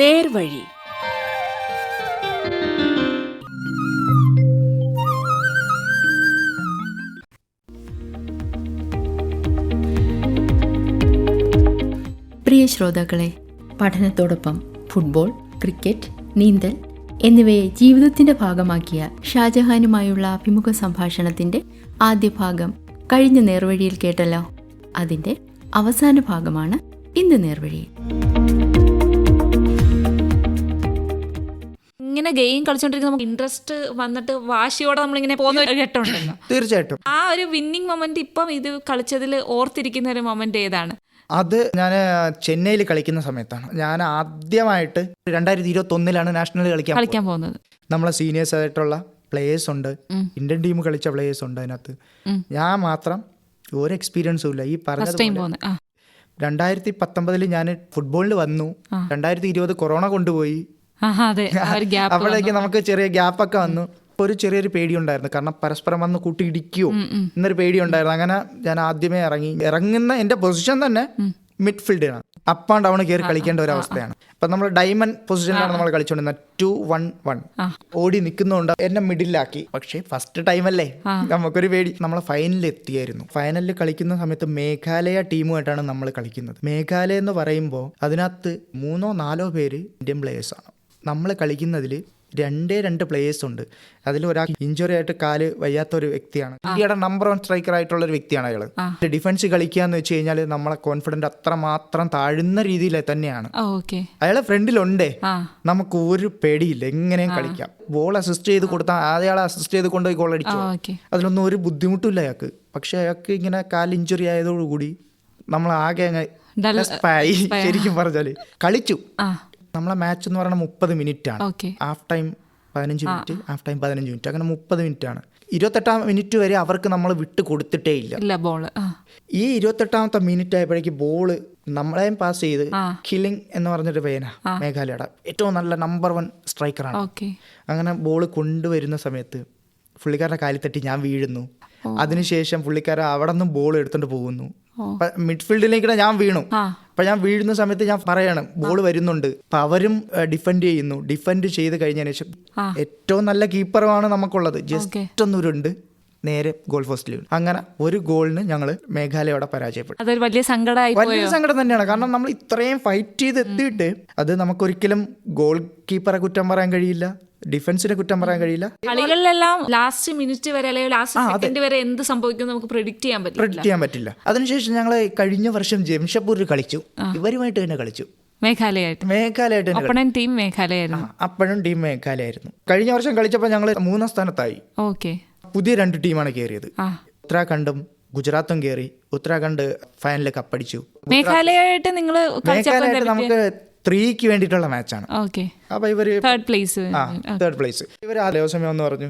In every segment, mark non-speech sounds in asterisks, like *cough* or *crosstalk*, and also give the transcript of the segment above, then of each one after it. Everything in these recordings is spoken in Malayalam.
നേർവഴി. പ്രിയ ശ്രോതാക്കളെ പഠനത്തോടൊപ്പം ഫുട്ബോൾ ക്രിക്കറ്റ് നീന്തൽ എന്നിവയെ ജീവിതത്തിന്റെ ഭാഗമാക്കിയ ഷാജഹാനുമായുള്ള അഭിമുഖ സംഭാഷണത്തിന്റെ ആദ്യ ഭാഗം കഴിഞ്ഞ നേർവഴിയിൽ കേട്ടല്ലോ. അതിന്റെ അവസാന ഭാഗമാണ് ഇന്ന് നേർവഴിയിൽ ഇങ്ങനെ ഗെയിം കളിച്ചോണ്ടിരിക്കുന്ന നമുക്ക് ഇൻട്രസ്റ്റ് വന്നിട്ട് വാശിയോടെ നമ്മളിങ്ങനെ പോകുന്ന ഒരു ഘട്ടമുണ്ടല്ലോ. തീർച്ചയായിട്ടും. ആ ഒരു വിന്നിങ് മൊമെന്റ് ഇപ്പം ഇത് കളിച്ചതിൽ ഓർത്തിരിക്കുന്ന ഒരു മൊമെന്റ് ഏതാണ്? അത് ഞാൻ ചെന്നൈയിൽ കളിക്കുന്ന സമയത്താണ്. ഞാൻ ആദ്യമായിട്ട് രണ്ടായിരത്തി ഇരുപത്തി ഒന്നിലാണ് നാഷണൽ കളിക്കാൻ കളിക്കാൻ പോകുന്നത്. നമ്മളെ സീനിയേഴ്സ് ആയിട്ടുള്ള പ്ലേയേഴ്സ് ഉണ്ട്. ഇന്ത്യൻ ടീം കളിച്ച പ്ലേയേഴ്സ് ഉണ്ട് അതിനകത്ത്. ഞാൻ മാത്രം ഒരു എക്സ്പീരിയൻസും ഇല്ല. ഈ പറഞ്ഞ രണ്ടായിരത്തി പത്തൊമ്പതിൽ ഞാൻ ഫുട്ബോളിൽ വന്നു. രണ്ടായിരത്തി ഇരുപത് കൊറോണ കൊണ്ടുപോയി. അപ്പോഴേക്ക് *laughs* നമുക്ക് ചെറിയ ഗ്യാപ്പൊക്കെ വന്നു. അപ്പോൾ ഒരു ചെറിയൊരു പേടി ഉണ്ടായിരുന്നു കാരണം പരസ്പരം വന്ന് കൂട്ടി ഇടിക്കുവോ എന്നൊരു പേടി ഉണ്ടായിരുന്നു അങ്ങനെ ഞാൻ ആദ്യമേ ഇറങ്ങി. ഇറങ്ങുന്ന എന്റെ പൊസിഷൻ തന്നെ മിഡ്ഫീൽഡിലാണ് അപ്പ് ആൻഡ് ഡൗൺ കയറി കളിക്കേണ്ട ഒരു അവസ്ഥയാണ്. അപ്പൊ നമ്മൾ ഡയമണ്ട് പൊസിഷനിലാണ് നമ്മൾ കളിച്ചുകൊണ്ടിരുന്നത് ടു വൺ വൺ. ഓടി നിൽക്കുന്നതുകൊണ്ട് എന്നെ മിഡിലാക്കി പക്ഷേ ഫസ്റ്റ് ടൈം അല്ലേ? നമുക്കൊരു പേടി. നമ്മൾ ഫൈനലിൽ എത്തിയായിരുന്നു. ഫൈനലിൽ കളിക്കുന്ന സമയത്ത് മേഘാലയ ടീമുമായിട്ടാണ് നമ്മൾ കളിക്കുന്നത്. മേഘാലയ എന്ന് പറയുമ്പോൾ അതിനകത്ത് മൂന്നോ നാലോ പേര് ഇന്ത്യൻ പ്ലേയേഴ്സ് ആണ്. നമ്മൾ കളിക്കുന്നതിൽ രണ്ടേ രണ്ട് പ്ലേയേഴ്സ് ഉണ്ട്. അതിൽ ഒരാൾ ഇഞ്ചുറി ആയിട്ട് കാൽ വയ്യാത്ത ഒരു വ്യക്തിയാണ് ഇന്ത്യയുടെ നമ്പർ വൺ സ്ട്രൈക്കർ ആയിട്ടുള്ള ഒരു വ്യക്തിയാണ് അയാൾ ഡിഫൻസ് കളിക്കുക എന്ന് വെച്ച് കഴിഞ്ഞാൽ നമ്മളെ കോൺഫിഡന്റ് അത്രമാത്രം താഴ്ന്ന രീതിയിൽ തന്നെയാണ്. അയാളെ ഫ്രണ്ടിലുണ്ടേ നമുക്ക് ഒരു പേടിയില്ല. എങ്ങനെയും കളിക്കാം. ബോൾ അസിസ്റ്റ് ചെയ്ത് കൊടുത്താൽ അയാളെ അസിസ്റ്റ് ചെയ്ത് കൊണ്ടുപോയി ഗോൾ അടിച്ചു. അതിലൊന്നും ഒരു ബുദ്ധിമുട്ടില്ല അയാൾക്ക്. പക്ഷെ അയാൾക്ക് ഇങ്ങനെ കാൽ ഇഞ്ചുറി ആയതോടുകൂടി നമ്മൾ ആകെ അങ്ങ് ശരിക്കും പറഞ്ഞാൽ. കളിച്ചു. നമ്മളെ മാച്ച് എന്ന് പറയുന്നത് മുപ്പത് മിനിറ്റ് ആണ് ഹാഫ് ടൈം പതിനഞ്ച് മിനിറ്റ് ഹാഫ് ടൈം പതിനഞ്ച് മിനിറ്റ് അങ്ങനെ മുപ്പത് മിനിറ്റ് ആണ് ഇരുപത്തെട്ടാം മിനിറ്റ് വരെ അവർക്ക് നമ്മൾ വിട്ട് കൊടുത്തിട്ടേ ഇല്ല. ബോൾ ബോൾ ഈ ഇരുപത്തെട്ടാമത്തെ മിനിറ്റ് ആയപ്പോഴേക്ക് ബോൾ നമ്മളെയും പാസ് ചെയ്ത്. കില്ലിംഗ് എന്ന് പറഞ്ഞൊരു പേന മേഘാലയയുടെ. ഏറ്റവും നല്ല നമ്പർ വൺ സ്ട്രൈക്കറാണ് അങ്ങനെ ബോൾ കൊണ്ടുവരുന്ന സമയത്ത് പുള്ളിക്കാരുടെ കാലിൽ തട്ടി ഞാൻ വീഴുന്നു. അതിനുശേഷം പുള്ളിക്കാരൻ അവിടെ നിന്നും ബോൾ എടുത്തോണ്ട് പോകുന്നു. മിഡ്ഫീൽഡിലേക്ക് ഞാൻ വീണു. അപ്പൊ ഞാൻ വീഴുന്ന സമയത്ത് ഞാൻ പറയണം ബോൾ വരുന്നുണ്ട്. അപ്പൊ അവരും ഡിഫെൻഡ് ചെയ്യുന്നു. ഡിഫെൻഡ് ചെയ്ത് കഴിഞ്ഞതിന് ശേഷം. ഏറ്റവും നല്ല കീപ്പറുമാണ് നമുക്കുള്ളത്. ജസ്റ്റ് ഒന്ന് ഉരുണ്ട് നേരെ ഗോൾ പോസ്റ്റിൽ വീണു അങ്ങനെ ഒരു ഗോളിന് ഞങ്ങൾ മേഘാലയോടെ പരാജയപ്പെട്ടു. അതൊരു വലിയ സങ്കടമായി വലിയ സങ്കടം തന്നെയാണ്. കാരണം നമ്മൾ ഇത്രയും ഫൈറ്റ് ചെയ്ത് എത്തിയിട്ട് അത് നമുക്കൊരിക്കലും ഗോൾ കീപ്പറെ കുറ്റം പറയാൻ കഴിയില്ല ഡിഫൻസിനെ കുറ്റം പറയാൻ കഴിയില്ല. കളികളിലെല്ലാം ലാസ്റ്റ് മിനിറ്റ് വരെ അല്ലെങ്കിൽ ലാസ്റ്റ് സെക്കൻഡ് വരെ എന്ത് സംഭവിക്കും നമുക്ക് പ്രിഡിക്റ്റ് ചെയ്യാൻ പറ്റില്ല. പ്രെഡിക്റ്റ് ചെയ്യാൻ പറ്റില്ല. അതിനുശേഷം ഞങ്ങൾ കഴിഞ്ഞ വർഷം ജംഷഡ്പൂരിൽ കളിച്ചു. ഇവരുമായിട്ട് തന്നെ കളിച്ചു. മേഘാലയായിട്ട് മേഘാലയായിട്ട് അപ്പഴും ടീം മേഘാലയായിരുന്നു അപ്പോഴും ടീം മേഘാലയായിരുന്നു കഴിഞ്ഞ വർഷം കളിച്ചപ്പോൾ ഞങ്ങൾ മൂന്നാം സ്ഥാനത്തായി. ഓക്കെ പുതിയ രണ്ട് ടീമാണ് കയറിയത്. ഉത്തരാഖണ്ഡും ഗുജറാത്തും കയറി ഉത്തരാഖണ്ഡ് ഫൈനലിൽ കപ്പടിച്ചു മേഘാലയായിട്ട് നിങ്ങൾ മേഘാലയായിട്ട് നമുക്ക് ത്രീക്ക് വേണ്ടിയിട്ടുള്ള മാച്ചാണ് അപ്പൊ ഇവർ തേർഡ് പ്ലേസ് ആ തേർഡ് പ്ലേസ് ഇവർ ആ ദിവസം എന്ന് പറഞ്ഞു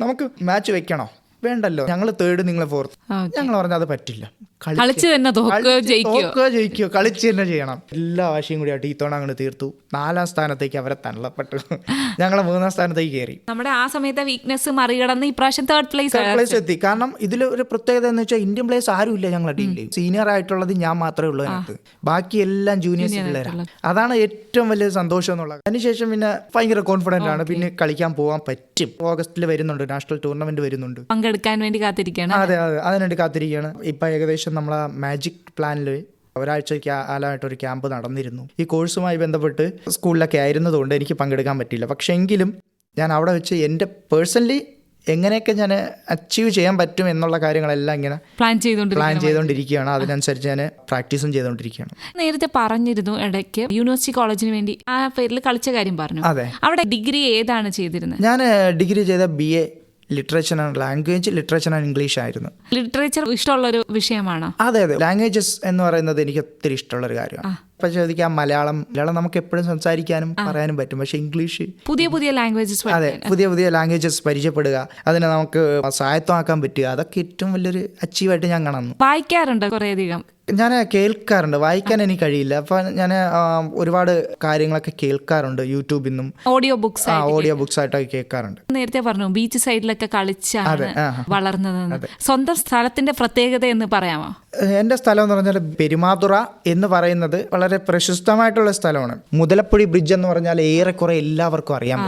നമുക്ക് മാച്ച് വെക്കണോ? വേണ്ടല്ലോ. ഞങ്ങൾ തേർഡ് നിങ്ങൾ ഫോർത്ത് ഞങ്ങൾ പറഞ്ഞു അത് പറ്റില്ല. കളിച്ച് തന്നെ കളിച്ച് ജയിക്കുകയോ കളിച്ച് തന്നെ ചെയ്യണം. എല്ലാ വാശിയും കൂടി ആയിട്ട് ടീത്തോണ അങ്ങോട്ട് തീർത്തു. നാലാം സ്ഥാനത്തേക്ക് അവരെ തള്ളപ്പെട്ടു. *laughs* ഞങ്ങൾ മൂന്നാം സ്ഥാനത്തേക്ക് കയറി നമ്മുടെ ആ സമയത്തെ വീക്ക്നെസ് മറികടന്ന് ഇപ്രാവശ്യം തേർഡ് പ്ലേസ് പ്ലേസ് എത്തി. കാരണം ഇതിൽ ഒരു പ്രത്യേകത എന്ന് വെച്ചാൽ ഇന്ത്യൻ പ്ലേസ് ആരും ഇല്ല ഞങ്ങളുടെ ടീമിൽ സീനിയർ ആയിട്ടുള്ളത് ഞാൻ മാത്രമേ ഉള്ളൂ അതിനകത്ത്. ബാക്കി എല്ലാം ജൂനിയേഴ്സ് പിള്ളേരാണ് അതാണ് ഏറ്റവും വലിയ സന്തോഷം എന്നുള്ളത്. അതിനുശേഷം പിന്നെ ഭയങ്കര കോൺഫിഡന്റ് ആണ്. പിന്നെ കളിക്കാൻ പോകാൻ പറ്റും. ഓഗസ്റ്റിൽ വരുന്നുണ്ട്. നാഷണൽ ടൂർണമെന്റ് വരുന്നുണ്ട്. പങ്കെടുക്കാൻ വേണ്ടി കാത്തിരിക്കുകയാണ് അതെ അതെ. അതിനുവേണ്ടി കാത്തിരിക്കുകയാണ്. ഇപ്പൊ ഏകദേശം നമ്മളെ മാജിക് പ്ലാനിൽ ഒരാഴ്ച കാലമായിട്ട് ഒരു ക്യാമ്പ് നടന്നിരുന്നു. ഈ കോഴ്സുമായി ബന്ധപ്പെട്ട് സ്കൂളിലൊക്കെ ആയിരുന്നതുകൊണ്ട് എനിക്ക് പങ്കെടുക്കാൻ പറ്റിയില്ല. പക്ഷെ എങ്കിലും ഞാൻ അവിടെ വെച്ച് എന്റെ പേഴ്സണലി എങ്ങനെയൊക്കെ ഞാൻ അച്ചീവ് ചെയ്യാൻ പറ്റും എന്നുള്ള കാര്യങ്ങളെല്ലാം ഇങ്ങനെ പ്ലാൻ ചെയ്തുകൊണ്ട് പ്ലാൻ ചെയ്തുകൊണ്ടിരിക്കുകയാണ്. അതിനനുസരിച്ച് ഞാൻ പ്രാക്ടീസും ചെയ്തുകൊണ്ടിരിക്കുകയാണ്. നേരത്തെ പറഞ്ഞിരുന്നു ഇടയ്ക്ക് യൂണിവേഴ്സിറ്റി കോളേജിന് വേണ്ടി ആ പേരിൽ കളിച്ച കാര്യം പറഞ്ഞു. അതെ. അവിടെ ഡിഗ്രി ഏതാണ് ചെയ്തിരുന്നത്? ഞാൻ ഡിഗ്രി ചെയ്ത B A literature and language literature and English ആയിരുന്നു. ലിറ്ററേച്ചർ ഇഷ്ടമുള്ള ഒരു വിഷയമാണോ? അതെ അതെ. ലാംഗ്വേജസ് എന്ന് പറയുന്നത് എനിക്ക് ഒത്തിരി ഇഷ്ടമുള്ള ഒരു കാര്യമാണ് അപ്പൊ ചോദിക്കാം മലയാളം മലയാളം നമുക്ക് എപ്പോഴും സംസാരിക്കാനും പറയാനും പറ്റും. പക്ഷെ ഇംഗ്ലീഷ് പുതിയ പുതിയ ലാംഗ്വേജസ് അതെ പുതിയ പുതിയ ലാംഗ്വേജസ് പരിചയപ്പെടുക അതിനെ നമുക്ക് സ്വായത്തമാക്കാൻ പറ്റുക. അതൊക്കെ ഏറ്റവും വലിയൊരു അച്ചീവായിട്ട് ഞാൻ കാണുന്നു. വായിക്കാറുണ്ട് കുറേയധികം? ഞാൻ കേൾക്കാറുണ്ട്. വായിക്കാൻ എനിക്ക് കഴിയില്ല. അപ്പൊ ഞാൻ ഒരുപാട് കാര്യങ്ങളൊക്കെ കേൾക്കാറുണ്ട് യൂട്യൂബിൽ നിന്നും ഓഡിയോ ബുക്സ് ആ ഓഡിയോ ബുക്സ് ആയിട്ടൊക്കെ കേൾക്കാറുണ്ട്. നേരത്തെ പറഞ്ഞു ബീച്ച് സൈഡിലൊക്കെ കളിച്ചാണ് വളർന്നത് സ്വന്തം സ്ഥലത്തിന്റെ പ്രത്യേകത എന്ന് പറയാമോ? എന്റെ സ്ഥലം എന്ന് പറഞ്ഞാൽ പെരുമാതുറ എന്ന് പറയുന്നത് വളരെ വളരെ പ്രശസ്തമായിട്ടുള്ള സ്ഥലമാണ്. മുതലപ്പുഴി ബ്രിഡ്ജ് എന്ന് പറഞ്ഞാൽ ഏറെക്കുറെ എല്ലാവർക്കും അറിയാം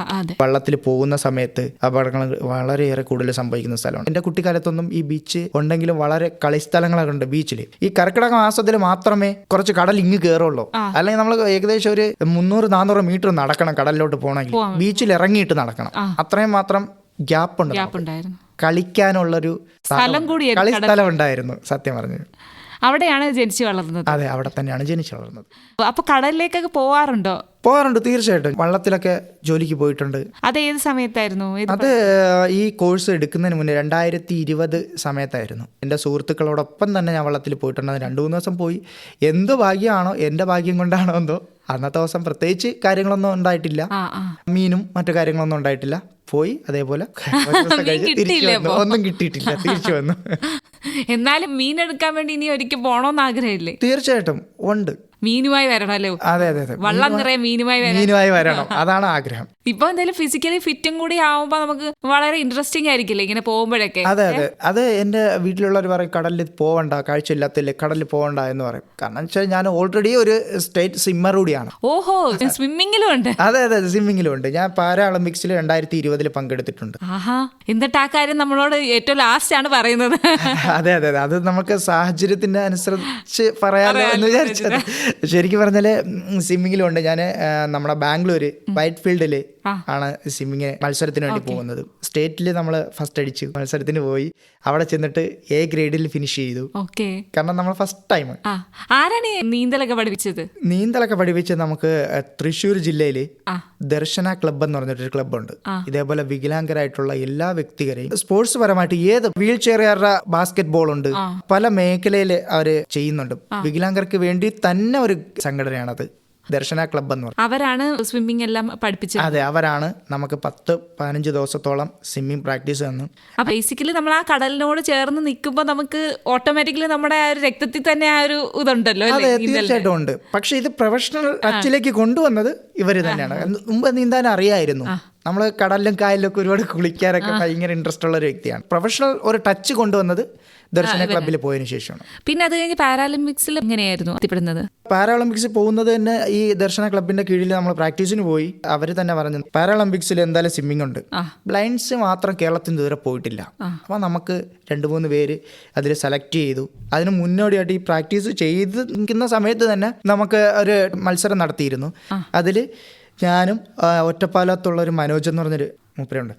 വള്ളത്തിൽ പോകുന്ന സമയത്ത് അപകടങ്ങൾ വളരെയേറെ കൂടുതൽ സംഭവിക്കുന്ന സ്ഥലമാണ്. എന്റെ കുട്ടിക്കാലത്തൊന്നും ഈ ബീച്ച് ഉണ്ടെങ്കിലും വളരെ കളിസ്ഥലങ്ങളൊക്കെ ഉണ്ട് ബീച്ചിൽ ഈ കർക്കിടക മാസത്തിൽ മാത്രമേ കുറച്ച് കടൽ ഇങ്ങ് കയറുള്ളൂ അല്ലെങ്കിൽ നമ്മൾ ഏകദേശം ഒരു മുന്നൂറ് നാനൂറ് മീറ്റർ നടക്കണം കടലിലോട്ട് പോകണമെങ്കിൽ. ബീച്ചിൽ ഇറങ്ങിയിട്ട് നടക്കണം. അത്രയും മാത്രം ഗ്യാപ്പ് ഉണ്ട് കളിക്കാനുള്ളൊരു സ്ഥലം കൂടിയായിരുന്നു കളിസ്ഥലം ഉണ്ടായിരുന്നു സത്യം പറഞ്ഞു. അവിടെയാണ് ജനിച്ചു വളർന്നത്. അതെ അവിടെ തന്നെയാണ് ജനിച്ചു വളർന്നത്. അപ്പൊ കടലിലേക്കൊക്കെ പോവാറുണ്ടോ? പോകാറുണ്ട് തീർച്ചയായിട്ടും. വള്ളത്തിലൊക്കെ ജോലിക്ക് പോയിട്ടുണ്ട്. അത് ഏത് സമയത്തായിരുന്നു? അത് ഈ കോഴ്സ് എടുക്കുന്നതിന് മുന്നേ രണ്ടായിരത്തി ഇരുപത് സമയത്തായിരുന്നു. എന്റെ സുഹൃത്തുക്കളോടൊപ്പം തന്നെ ഞാൻ വള്ളത്തിൽ പോയിട്ടുണ്ട്. അത് രണ്ട് മൂന്ന് ദിവസം പോയി. എന്ത് ഭാഗ്യമാണോ എന്റെ ഭാഗ്യം കൊണ്ടാണോ എന്തോ അന്നത്തെ ദിവസം പ്രത്യേകിച്ച് കാര്യങ്ങളൊന്നും ഉണ്ടായിട്ടില്ല. മീനും മറ്റു കാര്യങ്ങളൊന്നും ഉണ്ടായിട്ടില്ല. പോയി അതേപോലെ *laughs* ഒന്നും കിട്ടിയിട്ടില്ല തിരിച്ചു വന്നു. *laughs* എന്നാലും മീൻ എടുക്കാൻ വേണ്ടി ഇനി ഒരിക്കൽ പോണോന്ന് ആഗ്രഹമില്ലേ? തീർച്ചയായിട്ടും ഉണ്ട്. മീനുമായി വരണല്ലോ. അതെ അതെ അതെ. വള്ളം നിറയെ മീനുമായി മീനുമായി വരണം. അതാണ് ആഗ്രഹം. ഇപ്പൊ എന്തായാലും ഫിസിക്കലി ഫിറ്റും കൂടി ആവുമ്പോ നമുക്ക് വളരെ ഇൻട്രസ്റ്റിംഗ് ആയിരിക്കില്ലേ ഇങ്ങനെ പോകുമ്പോഴൊക്കെ? അതെ അതെ. അത് എന്റെ വീട്ടിലുള്ളവർ പറയും കടലിൽ പോവണ്ട കാഴ്ചയില്ലാത്തില്ലേ കടലിൽ പോവണ്ട എന്ന് പറയും. കാരണം വെച്ചാൽ ഞാൻ ഓൾറെഡി ഒരു സ്റ്റേറ്റ് സ്വിമ്മർ കൂടിയാണ്. ഓഹോ *laughs* സ്വിമ്മിങ്ങിലും ഉണ്ട്. അതെ അതെ സ്വിമ്മിങ്ങിലും ഉണ്ട്. ഞാൻ പാരാ ഒളിമ്പിക്സിൽ രണ്ടായിരത്തി ഇരുപതിൽ പങ്കെടുത്തിട്ടുണ്ട്. ആഹാ എന്നിട്ട് ആ കാര്യം നമ്മളോട് ഏറ്റവും ലാസ്റ്റ് ആണ് പറയുന്നത്. *laughs* അതെ അതെ അതെ. അത് നമുക്ക് സാഹചര്യത്തിന്റെ അനുസരിച്ച് പറയാലോ എന്ന് വിചാരിച്ചത്. ശരിക്കും പറഞ്ഞാൽ സ്വിമ്മിങ്ങിലുണ്ട് ഞാൻ നമ്മുടെ ബാംഗ്ലൂർ വൈറ്റ് ഫീൽഡിൽ ആണ് സ്വിമ്മിങ് മത്സരത്തിന് വേണ്ടി പോകുന്നത്. സ്റ്റേറ്റിൽ നമ്മൾ ഫസ്റ്റ് അടിച്ചു. മത്സരത്തിന് പോയി. അവിടെ ചെന്നിട്ട് എ ഗ്രേഡിൽ ഫിനിഷ് ചെയ്തു. കാരണം നമ്മൾ ഫസ്റ്റ് ടൈം ആരാണ് നീന്തലൊക്കെ പഠിപ്പിച്ചത്? നീന്തലൊക്കെ പഠിപ്പിച്ചത് നമുക്ക് തൃശൂർ തൃശ്ശൂർ ജില്ലയിൽ ദർശന ക്ലബ് എന്ന് പറഞ്ഞിട്ടൊരു ക്ലബ്ബുണ്ട് ഇതേപോലെ വികലാംഗരായിട്ടുള്ള എല്ലാ വ്യക്തികരെയും സ്പോർട്സ് പരമായിട്ട് ഏത് വീൽ ചെയറുകാരുടെ ബാസ്കറ്റ് ബോൾ ഉണ്ട് പല മേഖലയിൽ അവർ ചെയ്യുന്നുണ്ട്. വികലാംഗർക്ക് വേണ്ടി തന്നെ ഒരു സംഘടനയാണത്. ദർശന ക്ലബ് എന്ന് പറയും. അവരാണ് സ്വിമ്മിംഗ് എല്ലാം പഠിപ്പിച്ചത്. അതെ അവരാണ് നമുക്ക് പത്ത് പതിനഞ്ച് ദിവസത്തോളം സ്വിമ്മിംഗ് പ്രാക്ടീസ് തന്നു. ബേസിക്കലി നമ്മൾ ആ കടലിനോട് ചേർന്ന് നിൽക്കുമ്പോൾ നമുക്ക് ഓട്ടോമാറ്റിക്കലി നമ്മുടെ ആ ഒരു രക്തത്തിൽ തന്നെ ആ ഒരു ഇതുണ്ടല്ലോ അതെ തീർച്ചയായിട്ടും ഉണ്ട്. പക്ഷെ ഇത് പ്രൊഫഷണൽ ടച്ചിലേക്ക് കൊണ്ടുവന്നത് ഇവർ തന്നെയാണ്. മുമ്പ് നീന്താൻ അറിയായിരുന്നു. നമ്മൾ കടലിലും കായലിലും ഒക്കെ ഒരുപാട് കുളിക്കാനൊക്കെ ഭയങ്കര ഇൻട്രസ്റ്റ് ഉള്ള ഒരു വ്യക്തിയാണ്. പ്രൊഫഷണൽ ഒരു ടച്ച് കൊണ്ടുവന്നത് ദർശന ക്ലബ്ബിൽ പോയതിനു ശേഷമാണ്. പിന്നെ അത് കഴിഞ്ഞ് പാരാലിമ്പിക്സിൽ എങ്ങനെയായിരുന്നു എത്തിപ്പെടുന്നത് പാരാളിമ്പിക്സ് പോകുന്നത് തന്നെ ഈ ദർശന ക്ലബിന്റെ കീഴിൽ നമ്മൾ പ്രാക്ടീസിന് പോയി. അവർ തന്നെ പറഞ്ഞു പാരാളിമ്പിക്സിൽ എന്തായാലും സ്വിമ്മിംഗ് ഉണ്ട്. ബ്ലൈൻഡ്സ് മാത്രം കേരളത്തിന് ഇതുവരെ പോയിട്ടില്ല. അപ്പോൾ നമുക്ക് രണ്ട് മൂന്ന് പേര് അതിൽ സെലക്ട് ചെയ്തു. അതിന് മുന്നോടിയായിട്ട് ഈ പ്രാക്ടീസ് ചെയ്ത് നിൽക്കുന്ന സമയത്ത് തന്നെ നമുക്ക് ഒരു മത്സരം നടത്തിയിരുന്നു. അതിൽ ഞാനും ഒറ്റപ്പാലത്തുള്ള ഒരു മനോജ് എന്ന് പറഞ്ഞൊരു മൂപ്പരുണ്ട്.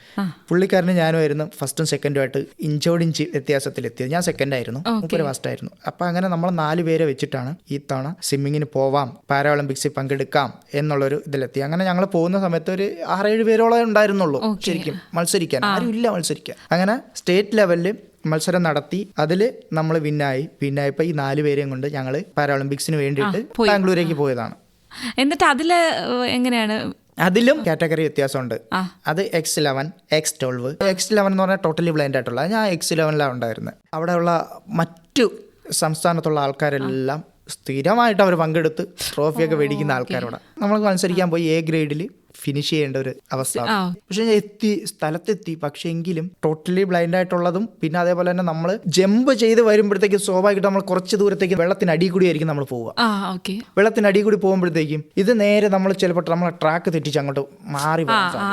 പുള്ളിക്കാരന് ഞാനുമായിരുന്നു ഫസ്റ്റും സെക്കൻഡും ആയിട്ട് വ്യത്യാസത്തിൽ വ്യത്യാസത്തിലെത്തിയത്. ഞാൻ സെക്കൻഡ് ആയിരുന്നു. മൂപ്പര് ഫസ്റ്റ് ആയിരുന്നു. അപ്പൊ അങ്ങനെ നമ്മൾ നാല് പേരെ വെച്ചിട്ടാണ് ഈ തവണ സ്വിമ്മിങ്ങിന് പോവാം പാരാഒളിമ്പിക്സിൽ പങ്കെടുക്കാം എന്നുള്ളൊരു ഇതിലെത്തി. അങ്ങനെ ഞങ്ങൾ പോകുന്ന സമയത്ത് ഒരു ആറേഴ് പേരോളം ഉണ്ടായിരുന്നുള്ളൂ ശരിക്കും മത്സരിക്കാൻ. ആരും ഇല്ല മത്സരിക്കാൻ. അങ്ങനെ സ്റ്റേറ്റ് ലെവലിൽ മത്സരം നടത്തി അതിൽ നമ്മൾ വിന്നായി. വിന്നായപ്പോൾ ഈ നാല് പേരെയും കൊണ്ട് ഞങ്ങൾ പാരാഒളിമ്പിക്സിന് വേണ്ടിയിട്ട് ബാംഗ്ലൂരേക്ക് പോയതാണ്. എന്നിട്ട് അതിൽ എങ്ങനെയാണ്? അതിലും കാറ്റഗറി വ്യത്യാസമുണ്ട്. അത് X eleven X twelve X eleven എന്ന് പറഞ്ഞാൽ ടോട്ടലി ബ്ലൈൻഡ് ആയിട്ടുള്ള. ഞാൻ എക്സ് ഇലവനിലാണ് ഉണ്ടായിരുന്നത് അവിടെയുള്ള മറ്റു സംസ്ഥാനത്തുള്ള ആൾക്കാരെല്ലാം സ്ഥിരമായിട്ട് അവർ പങ്കെടുത്ത് ട്രോഫിയൊക്കെ മേടിക്കുന്ന ആൾക്കാരോടാണ് നമ്മൾ മത്സരിക്കാൻ പോയി എ ഗ്രേഡിൽ ഫിനിഷ് ചെയ്യേണ്ട ഒരു അവസ്ഥ. പക്ഷെ ഞാൻ എത്തി സ്ഥലത്തെത്തി. പക്ഷെ എങ്കിലും ടോട്ടലി ബ്ലൈൻഡ് ആയിട്ടുള്ളതും പിന്നെ അതേപോലെ തന്നെ നമ്മൾ ജമ്പ് ചെയ്ത് വരുമ്പോഴത്തേക്കും സ്വാഭാവികമായിട്ട് നമ്മൾ കുറച്ച് ദൂരത്തേക്ക് വെള്ളത്തിന് അടി കൂടിയായിരിക്കും നമ്മൾ പോവുക. ആ ഓക്കെ വെള്ളത്തിന് അടി കൂടി പോകുമ്പോഴത്തേക്കും ഇത് നേരെ നമ്മൾ ചിലപ്പോൾ നമ്മളെ ട്രാക്ക് തെറ്റിച്ച് അങ്ങോട്ട് മാറി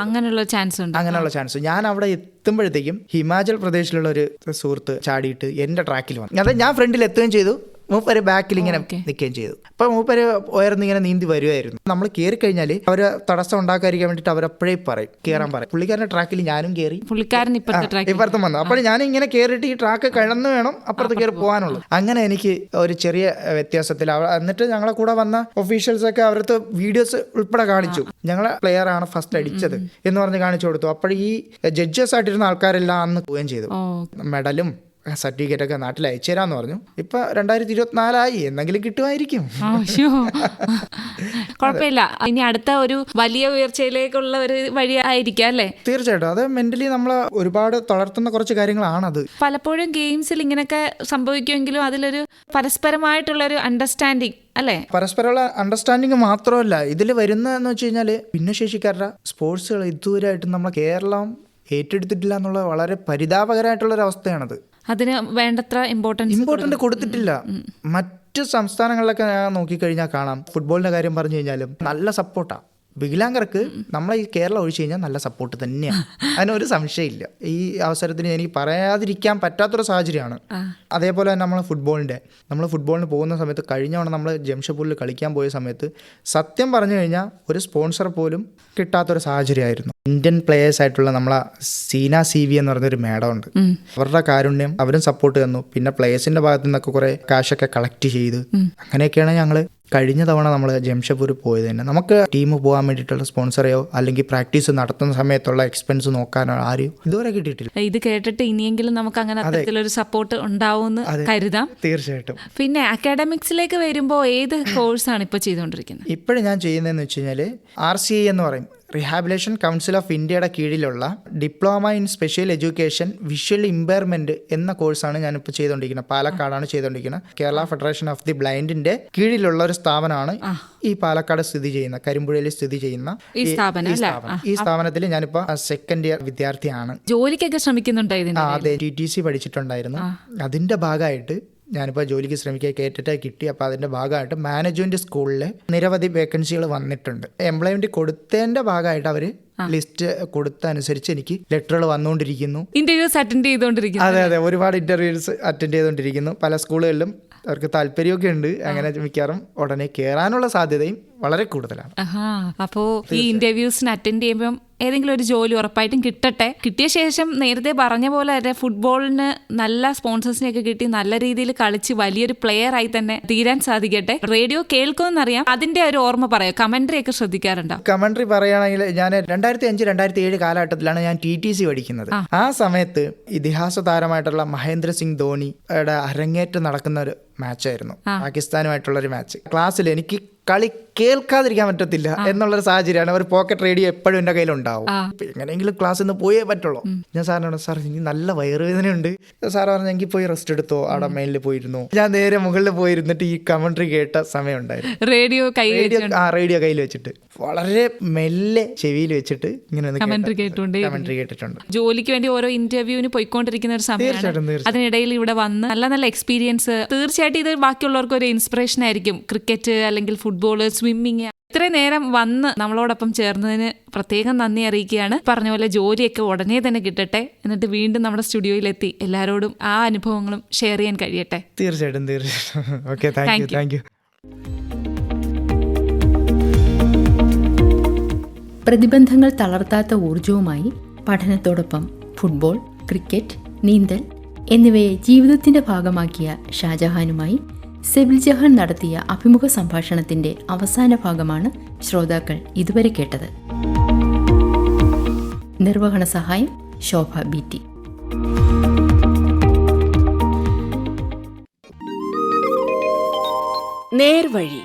അങ്ങനെയുള്ള ചാൻസ് ഉണ്ട്. അങ്ങനെയുള്ള ചാൻസ് ഞാൻ അവിടെ എത്തുമ്പോഴത്തേക്കും ഹിമാചൽ പ്രദേശിലുള്ള ഒരു സുഹൃത്ത് ചാടിയിട്ട് എന്റെ ട്രാക്കിൽ വന്നു. അതെ ഞാൻ ഫ്രണ്ടിൽ എത്തുകയും ചെയ്തു. മൂപ്പര് ബാക്കിൽ ഇങ്ങനെ നിൽക്കുകയും ചെയ്തു. അപ്പൊ മൂപ്പര് ഉയർന്ന് ഇങ്ങനെ നീന്തി വരുമായിരുന്നു നമ്മൾ കയറി കഴിഞ്ഞാൽ അവർ തടസ്സം ഉണ്ടാക്കാതിരിക്കാൻ വേണ്ടിയിട്ട് അവരപ്പോഴേ പറയും കയറാൻ പറയും. പുള്ളിക്കാരന്റെ ട്രാക്കിൽ ഞാനും കയറി പുള്ളിക്കാരൻ ഇപ്പുറത്തും വന്നു. അപ്പോൾ ഞാൻ ഇങ്ങനെ കയറിയിട്ട് ഈ ട്രാക്ക് കഴന്ന് വേണം അപ്പുറത്ത് കയറി പോകാനുള്ളൂ അങ്ങനെ എനിക്ക് ഒരു ചെറിയ വ്യത്യാസത്തിൽ എന്നിട്ട് ഞങ്ങളെ കൂടെ വന്ന ഒഫീഷ്യൽസ് ഒക്കെ അവരത്തെ വീഡിയോസ് ഉൾപ്പെടെ കാണിച്ചു. ഞങ്ങളെ പ്ലെയർ ആണ് ഫസ്റ്റ് അടിച്ചത് എന്ന് പറഞ്ഞ് കാണിച്ചു കൊടുത്തു. അപ്പോൾ ഈ ജഡ്ജസ് ആയിട്ടിരുന്ന ആൾക്കാരെല്ലാം അന്ന് പോവുകയും ചെയ്തു. മെഡലും സർട്ടിഫിക്കറ്റ് ഒക്കെ നാട്ടിൽ അയച്ചു തരാന്ന് പറഞ്ഞു. ഇപ്പൊ രണ്ടായിരത്തി ഇരുപത്തിനാലായി എന്തെങ്കിലും കിട്ടുമായിരിക്കും കുഴപ്പമില്ല. ഇനി അടുത്ത ഒരു വലിയ ഉയർച്ചയിലേക്കുള്ള ഒരു വഴി ആയിരിക്കാം അല്ലേ? തീർച്ചയായിട്ടും. അത് മെന്റലി നമ്മൾ ഒരുപാട് തളർത്തുന്ന കുറച്ച് കാര്യങ്ങളാണത്. പലപ്പോഴും ഗെയിംസിൽ ഇങ്ങനെയൊക്കെ സംഭവിക്കുമെങ്കിലും അതിലൊരു പരസ്പരമായിട്ടുള്ള ഒരു അണ്ടർസ്റ്റാൻഡിങ് അല്ലേ? പരസ്പരമുള്ള അണ്ടർസ്റ്റാൻഡിങ് മാത്രമല്ല. ഇതിൽ വരുന്നതെന്ന് വെച്ച് കഴിഞ്ഞാൽ ഭിന്നശേഷിക്കാരുടെ സ്പോർട്സുകൾ ഇതുവരെയായിട്ടും നമ്മളെ കേരളം ഏറ്റെടുത്തിട്ടില്ല എന്നുള്ള വളരെ പരിതാപകരമായിട്ടുള്ള ഒരു അവസ്ഥയാണത് അതിന് വേണ്ടത്ര ഇമ്പോർട്ടൻസ് ഇമ്പോർട്ടന്റ് കൊടുത്തിട്ടില്ല. മറ്റ് സംസ്ഥാനങ്ങളിലൊക്കെ ഞാൻ നോക്കിക്കഴിഞ്ഞാൽ കാണാം. ഫുട്ബോളിന്റെ കാര്യം പറഞ്ഞു കഴിഞ്ഞാലും നല്ല സപ്പോർട്ടാണ് വികലാംഗർക്ക് നമ്മളെ ഈ കേരളം ഒഴിച്ചു കഴിഞ്ഞാൽ നല്ല സപ്പോർട്ട് തന്നെയാണ് *laughs* അതിനൊരു സംശയമില്ല. ഈ അവസരത്തിന് എനിക്ക് പറയാതിരിക്കാൻ പറ്റാത്തൊരു സാഹചര്യമാണ്. അതേപോലെ തന്നെ നമ്മൾ ഫുട്ബോളിന്റെ നമ്മൾ ഫുട്ബോളിന് പോകുന്ന സമയത്ത് കഴിഞ്ഞ തവണ നമ്മൾ ജംഷഡ്പൂരിൽ കളിക്കാൻ പോയ സമയത്ത് സത്യം പറഞ്ഞു കഴിഞ്ഞാൽ ഒരു സ്പോൺസർ പോലും കിട്ടാത്തൊരു സാഹചര്യമായിരുന്നു. ഇന്ത്യൻ പ്ലേയേഴ്സ് ആയിട്ടുള്ള നമ്മളെ സീന സി വി എന്ന് പറഞ്ഞൊരു മേഡം ഉണ്ട് അവരുടെ കാരുണ്യം അവരും സപ്പോർട്ട് തന്നു. പിന്നെ പ്ലേയേഴ്സിന്റെ ഭാഗത്തു നിന്നൊക്കെ കുറെ കാശൊക്കെ കളക്ട് ചെയ്ത്. അങ്ങനെയൊക്കെയാണ് ഞങ്ങൾ കഴിഞ്ഞ തവണ നമ്മൾ ജംഷഡ്പൂർ പോയത് തന്നെ. നമുക്ക് ടീം പോകാൻ വേണ്ടിയിട്ടുള്ള സ്പോൺസറെയോ അല്ലെങ്കിൽ പ്രാക്ടീസ് നടത്തുന്ന സമയത്തുള്ള എക്സ്പെൻസ് നോക്കാനോ ആരെയും ഇതുവരെ കിട്ടിയിട്ടില്ല. ഇത് കേട്ടിട്ട് ഇനിയെങ്കിലും നമുക്ക് അങ്ങനെ അത്തരത്തിലൊരു സപ്പോർട്ട് ഉണ്ടാവുമെന്ന് കരുതാം. തീർച്ചയായിട്ടും. പിന്നെ അക്കാഡമിക്സിലേക്ക് വരുമ്പോൾ ഏത് കോഴ്സാണ് ഇപ്പോൾ ചെയ്തുകൊണ്ടിരിക്കുന്നത്? ഇപ്പോഴും ഞാൻ ചെയ്യുന്നതെന്ന് വെച്ച് കഴിഞ്ഞാൽ ആർ സി ഐ എന്ന് പറയും. റിഹാബിലേഷൻ കൗൺസിൽ ഓഫ് ഇന്ത്യയുടെ കീഴിലുള്ള diploma in special education visual impairment എന്ന കോഴ്സാണ് ഞാനിപ്പോൾ ചെയ്തുകൊണ്ടിരിക്കുന്നത് പാലക്കാടാണ് ചെയ്തുകൊണ്ടിരിക്കുന്നത് കേരള ഫെഡറേഷൻ ഓഫ് ദി ബ്ലൈൻഡിന്റെ കീഴിലുള്ള ഒരു സ്ഥാപനമാണ് ഈ പാലക്കാട് സ്ഥിതി ചെയ്യുന്ന കരിമ്പുഴയിൽ സ്ഥിതി ചെയ്യുന്ന. ഈ സ്ഥാപനം ഈ സ്ഥാപനത്തിൽ ഞാനിപ്പോൾ സെക്കൻഡ് ഇയർ വിദ്യാർത്ഥിയാണ്. ജോലിക്കൊക്കെ ശ്രമിക്കുന്നുണ്ടായിരുന്നു അതെ ടി ടി സി പഠിച്ചിട്ടുണ്ടായിരുന്നു. അതിന്റെ ഭാഗമായിട്ട് ഞാനിപ്പോൾ ജോലിക്ക് ശ്രമിക്കുക കയറ്റിട്ടേ കിട്ടി. അപ്പോൾ അതിന്റെ ഭാഗമായിട്ട് മാനേജ്മെന്റ് സ്കൂളിൽ നിരവധി വേക്കൻസികൾ വന്നിട്ടുണ്ട്. എംപ്ലോയ്മെന്റ് കൊടുത്തതിന്റെ ഭാഗമായിട്ട് അവർ ലിസ്റ്റ് കൊടുത്ത അനുസരിച്ച് എനിക്ക് ലെറ്ററുകൾ വന്നുകൊണ്ടിരിക്കുന്നു. ഇന്റർവ്യൂസ് അറ്റൻഡ് ചെയ്തുകൊണ്ടിരിക്കുന്നു. അതെ അതെ. ഒരുപാട് ഇന്റർവ്യൂസ് അറ്റൻഡ് ചെയ്തുകൊണ്ടിരിക്കുന്നു. പല സ്കൂളുകളിലും അവർക്ക് താല്പര്യമൊക്കെ ഉണ്ട്. അങ്ങനെ മിക്കവാറും ഉടനെ കയറാനുള്ള സാധ്യതയും വളരെ കൂടുതലാണ്. അപ്പോൾ അപ്പോ ഈ ഇന്റർവ്യൂസിന് അറ്റൻഡ് ചെയ്യുമ്പം ഏതെങ്കിലും ഒരു ജോലി ഉറപ്പായിട്ടും കിട്ടട്ടെ. കിട്ടിയ ശേഷം നേരത്തെ പറഞ്ഞ പോലെ തന്നെ ഫുട്ബോളിന് നല്ല സ്പോൺസേഴ്സിനെയൊക്കെ കിട്ടി നല്ല രീതിയിൽ കളിച്ച് വലിയൊരു പ്ലെയർ ആയി തന്നെ തീരാൻ സാധിക്കട്ടെ. റേഡിയോ കേൾക്കുമെന്നറിയാം. അതിന്റെ ഒരു ഓർമ്മ പറയാം. കമന്ററി ഒക്കെ ശ്രദ്ധിക്കാറുണ്ടോ? കമന്ററി പറയുകയാണെങ്കിൽ ഞാൻ രണ്ടായിരത്തി അഞ്ച് രണ്ടായിരത്തി ഏഴ് കാലഘട്ടത്തിലാണ് ഞാൻ ടി ടി സി പഠിക്കുന്നത്. ആ. സമയത്ത് ഇതിഹാസ താരമായിട്ടുള്ള മഹേന്ദ്ര സിംഗ് ധോണിയുടെ അരങ്ങേറ്റം നടക്കുന്ന ഒരു മാച്ചായിരുന്നു പാകിസ്ഥാനുമായിട്ടുള്ള ഒരു മാച്ച് ക്ലാസ്സിൽ എനിക്ക് കളി കേൾക്കാതിരിക്കാൻ പറ്റത്തില്ല എന്നുള്ളൊരു സാഹചര്യമാണ്. ഒരു പോക്കറ്റ് റേഡിയോ എപ്പോഴും എന്റെ കയ്യിലുണ്ടാവും. എങ്ങനെയെങ്കിലും ക്ലാസ്സിൽ നിന്ന് പോയേ പറ്റുള്ളൂ. ഞാൻ സാറിനോട് സാർ എനിക്ക് നല്ല വയറുവേദനയുണ്ട്. സാർ പറഞ്ഞു എനിക്ക് പോയി റെസ്റ്റ് എടുത്തോ? അവിടെ മേലിൽ പോയിരുന്നു. ഞാൻ നേരെ മുകളിൽ പോയിരുന്നിട്ട് ഈ കമൻട്രി കേട്ട സമയമുണ്ടായിരുന്നു. റേഡിയോ റേഡിയോ ആ റേഡിയോ കയ്യിൽ വെച്ചിട്ട്. വളരെ മെല്ലെ ചെവിയിൽ വെച്ചിട്ട് ഇങ്ങനെ കമന്ററി കേട്ട- കമന്ററി കേട്ടിട്ടുണ്ട്. ജോലിക്ക് വേണ്ടി ഓരോ ഇന്റർവ്യൂവിന് പോയിക്കൊണ്ടിരിക്കുന്ന ഒരു സമയമാണ്. അതിനിടയിൽ ഇവിടെ വന്ന് നല്ല നല്ല എക്സ്പീരിയൻസ് തീർച്ചയായിട്ടും ഇത് ബാക്കിയുള്ളവർക്ക് ഒരു ഇൻസ്പിറേഷൻ ആയിരിക്കും. ക്രിക്കറ്റ് അല്ലെങ്കിൽ ഫുട്ബോൾ സ്വിമ്മിങ് ഇത്രയും നേരം വന്ന് നമ്മളോടൊപ്പം ചേർന്നതിന് പ്രത്യേകം നന്ദി അറിയിക്കുകയാണ്. പറഞ്ഞ പോലെ ജോലിയൊക്കെ ഉടനെ തന്നെ കിട്ടട്ടെ. എന്നിട്ട് വീണ്ടും നമ്മുടെ സ്റ്റുഡിയോയിലെത്തി എല്ലാവരോടും ആ അനുഭവങ്ങളും ഷെയർ ചെയ്യാൻ കഴിയട്ടെ. തീർച്ചയായിട്ടും തീർച്ചയായിട്ടും. Okay thank you thank you പ്രതിബന്ധങ്ങൾ തളർത്താത്ത ഊർജവുമായി പഠനത്തോടൊപ്പം ഫുട്ബോൾ ക്രിക്കറ്റ് നീന്തൽ എന്നിവയെ ജീവിതത്തിന്റെ ഭാഗമാക്കിയ ഷാജഹാനുമായി സെബിൽ ജഹൻ നടത്തിയ അഭിമുഖ സംഭാഷണത്തിന്റെ അവസാന ഭാഗമാണ് ശ്രോതാക്കൾ ഇതുവരെ കേട്ടത്. നിർവഹണ സഹായം ശോഭ ബി ടി. നേർവഴി